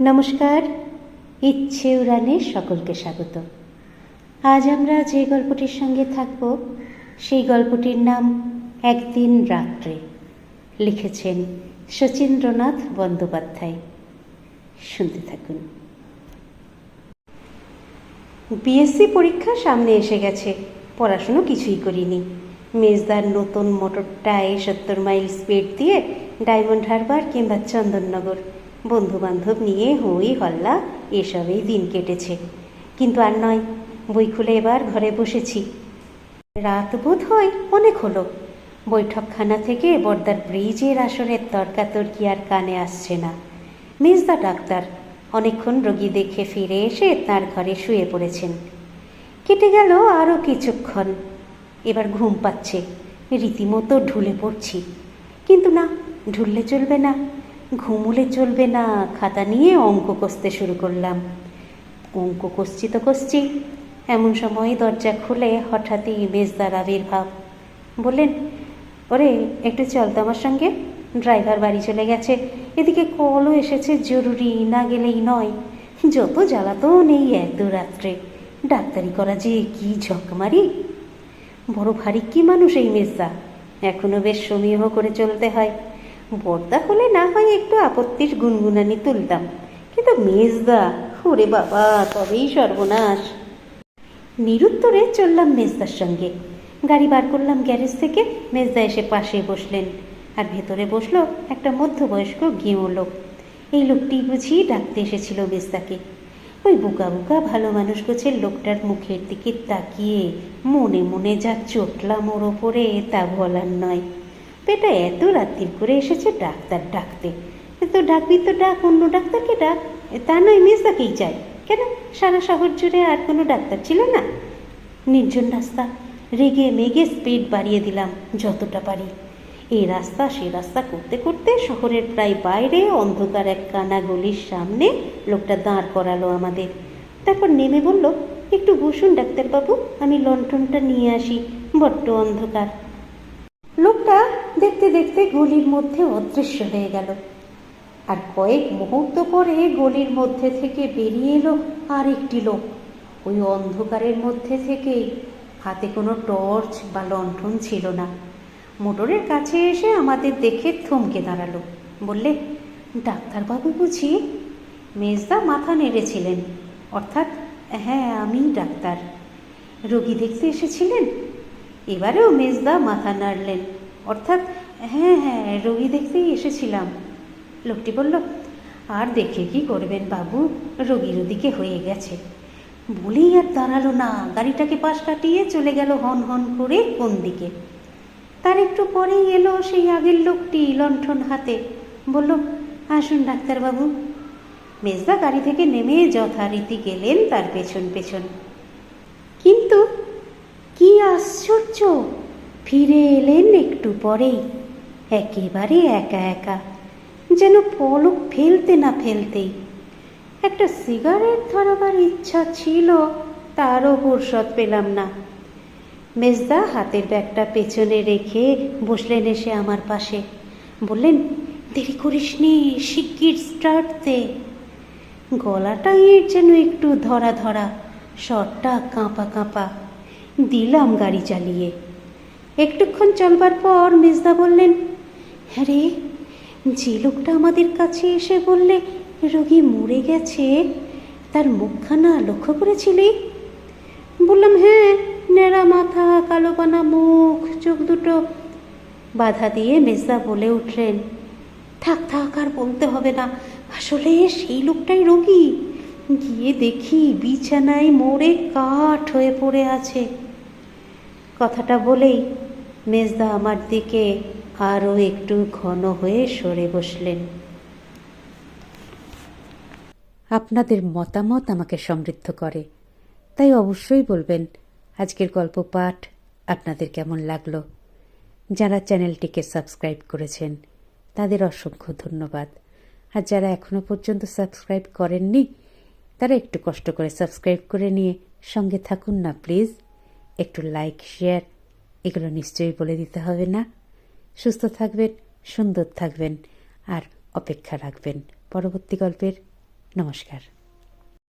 নমস্কার, ইচ্ছে উড়ানে সকলকে স্বাগত। আজ আমরা যে গল্পটির সঙ্গে থাকব, সেই গল্পটির নাম একদিন রাত্রে। লিখেছেন শচীন্দ্রনাথ বন্দ্যোপাধ্যায়। শুনতে থাকুন। বিএসসি পরীক্ষা সামনে এসে গেছে। পড়াশুনো কিছুই করিনি। মেজদার নতুন মোটরটায় সত্তর মাইল স্পিড দিয়ে ডায়মন্ড হারবার কিংবা চন্দননগর। বন্ধু বান্ধব নিয়ে হই হল্লা, এসবেই দিন কেটেছে। কিন্তু আর নয়, বই খুলে এবার ঘরে বসেছি। রাত বোধ হয় অনেক হলো। বৈঠকখানা থেকে বর্দার ব্রিজের আসরের তর্কাতর্কি আর কানে আসছে না। মেজদা ডাক্তার অনেকক্ষণ রোগী দেখে ফিরে এসে তার ঘরে শুয়ে পড়েছেন। কেটে গেল আরও কিছুক্ষণ। এবার ঘুম পাচ্ছে। রীতিমতো ঢুলে পড়ছি। কিন্তু না, ঢুললে চলবে না। ঘুমুলে চলবে না, খাতা নিয়ে অঙ্ক কষতে শুরু করলাম। অঙ্ক কষছি তো কষছি, এমন সময় দরজা খুলে হঠাৎই মেজদার আবির্ভাব বললেন, ওরে, একটু চল তো আমার সঙ্গে, ড্রাইভার বাড়ি চলে গেছে, এদিকে কলও এসেছে, জরুরি না গেলেই নয়। যত জ্বালা জ্বালাতন এই এত রাত্রে, ডাক্তারি করা যে কি ঝকমারি। বড় ভারী কি মানুষ এই মেজদা, এখনও বেশ সমীহ করে চলতে হয়। বর্দা হলে না হয় একটু আপত্তির গুনগুনানি তুলতাম। কিন্তু মেজদা, ওরে বাবা, তবেই সর্বনাশ। নিরুত্তরে চললাম মেজদার সঙ্গে। গাড়ি বার করলাম গ্যারেজ থেকে, মেজদা এসে পাশে বসলেন। আর ভেতরে বসল একটা মধ্যবয়স্ক গেঁয়ো লোক। এই লোকটি বুঝি ডাকতে এসেছিল মেজদাকে। ওই বুকা বুকা ভালো মানুষ গোছের লোকটার মুখের দিকে তাকিয়ে মনে মনে যা চটলাম ওর ওপরে, তা বলার নয়। বেটা এত রাত্রির করে এসেছে ডাক্তার ডাকতে। তো ডাকবি তো ডাক, অন্য ডাক্তারকে ডাক? তা নয় মেজদাকেই চাই। কেন? সারা শহর জুড়ে আর কোনো ডাক্তার ছিল না? নির্জন রাস্তা, রেগে মেগে স্পিড বাড়িয়ে দিলাম যতটা পারি। এই রাস্তা, সে রাস্তা করতে করতে শহরের প্রায় বাইরে অন্ধকার এক কানা গলির সামনে লোকটা দাঁড় করালো আমাদের। তারপর নেমে বলল, একটু বসুন ডাক্তারবাবু, আমি লন্ঠনটা নিয়ে আসি, বড্ড অন্ধকার। লোকটা দেখতে দেখতে গলির মধ্যে অদৃশ্য হয়ে গেল। আর কয়েক মুহূর্ত পরে গলির মধ্যে থেকে বেরিয়ে এলো আর একটি লোক। ওই অন্ধকারের মধ্যে থেকেই হাতে কোনো টর্চ বা লণ্ঠন ছিল না। মোটরের কাছে এসে আমাদের দেখে থমকে দাঁড়াল। বললে, ডাক্তারবাবু বুঝি মেজদা মাথা নেড়েছিলেন। অর্থাৎ হ্যাঁ আমি ডাক্তার। রোগী দেখতে এসেছিলেন? এবারেও মেজদা মাথা নাড়লেন। অর্থাৎ হ্যাঁ হ্যাঁ রোগী দেখতেই এসেছিলাম। লোকটি বলল, আর দেখে কি করবেন বাবু? রোগীর ওদিকে হয়ে গেছে। বলেই আর দাঁড়াল না। গাড়িটাকে পাশ কাটিয়ে চলে গেল হন হন করে কোন দিকে। তার একটু পরেই এলো সেই আগের লোকটি লণ্ঠন হাতে। বলল, আসুন ডাক্তারবাবু। মেজদা গাড়ি থেকে নেমে যথারীতি গেলেন তার পেছন পেছন। কিন্তু কি আশ্চর্য। ফিরে এলেন একটু পরেই। একেবারে একা একা, যেন পলক ফেলতে না ফেলতেই। একটা সিগারেট ধরাবার ইচ্ছা ছিল তারও ফুরসত পেলাম না। মেজদা হাতের ব্যাগটা পেছনে রেখে বসলেন এসে আমার পাশে। বললেন, দেরি করিস নি, শিগগির স্টার্ট দে। গলাটা এর যেন একটু ধরা ধরা শটটা কাঁপা কাঁপা। দিলাম গাড়ি চালিয়ে। একটুক্ষণ চলবার পর মেজদা বললেন হ্যাঁ রে যে লোকটা আমাদের কাছে এসে বললে, রোগী মরে গেছে, তার মুখখানা লক্ষ্য করেছিলি? বললাম হ্যাঁ নেড়া মাথা, কালো পানা মুখ, চোখ দুটো। বাধা দিয়ে মেজদা বলে উঠলেন, থাক থাক, আর বলতে হবে না, আসলে সেই লোকটাই রোগী। গিয়ে দেখি বিছানায় মরে কাঠ হয়ে পড়ে আছে। কথাটা বলেই মেজদা আমার দিকে আরও একটু ঘন হয়ে সরে বসলেন। আপনাদের মতামত আমাকে সমৃদ্ধ করে। তাই অবশ্যই বলবেন, আজকের গল্প পাঠ আপনাদের কেমন লাগল? যারা চ্যানেলটিকে সাবস্ক্রাইব করেছেন, তাদের অসংখ্য ধন্যবাদ। আর যারা এখনও পর্যন্ত সাবস্ক্রাইব করেননি, তারা একটু কষ্ট করে সাবস্ক্রাইব করে নিয়ে সঙ্গে থাকুন না, প্লিজ। একটু লাইক শেয়ার এগুলো নিশ্চয়ই বলে দিতে হবে না। সুস্থ থাকবেন, সুন্দর থাকবেন, আর অপেক্ষা রাখবেন। পরবর্তী গল্পের নমস্কার।